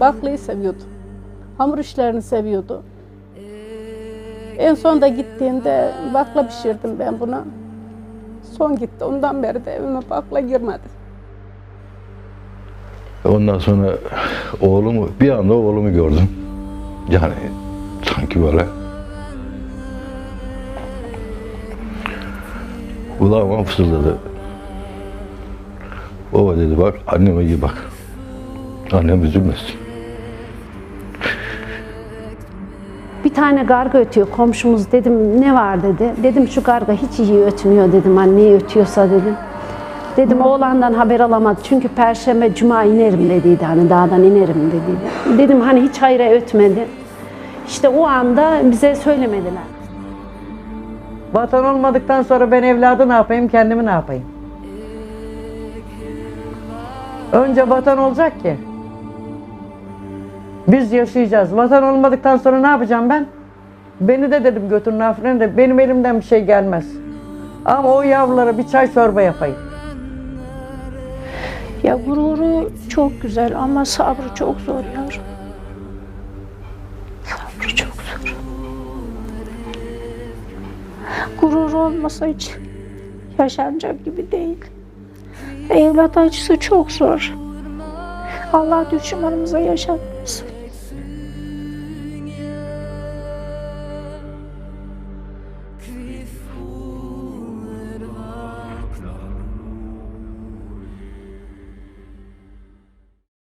Baklayı seviyordu. Hamur işlerini seviyordu. En son da gittiğinde bakla pişirdim ben buna. Son gitti. Ondan beri de evime bakla girmedi. Ondan sonra oğlumu, bir anda oğlumu gördüm. Yani sanki böyle kulağıma fısıldadı. Baba dedi bak anneme iyi bak. Annem üzülmesin. Tane garga ötüyor komşumuz dedim ne var dedi. Dedim şu garga hiç iyi ötmüyor dedim anne ötüyorsa dedim. Dedim oğlandan haber alamadı çünkü perşembe cuma inerim dediydi hani dağdan inerim dediydi. Dedim hani hiç hayra ötmedi. İşte o anda bize söylemediler. Vatan olmadıktan sonra ben evladı ne yapayım, kendimi ne yapayım? Önce vatan olacak ki. Biz yaşayacağız. Vatan olmadıktan sonra ne yapacağım ben? Beni de dedim götürün Afrin'e de benim elimden bir şey gelmez. Ama o yavrulara bir çay çorba yapayım. Ya gururu çok güzel ama sabrı çok zor yavrum. Sabrı çok zor. Gurur olmasa hiç yaşanacak gibi değil. Evlat acısı çok zor. Allah düşmanımıza yaşatmasın.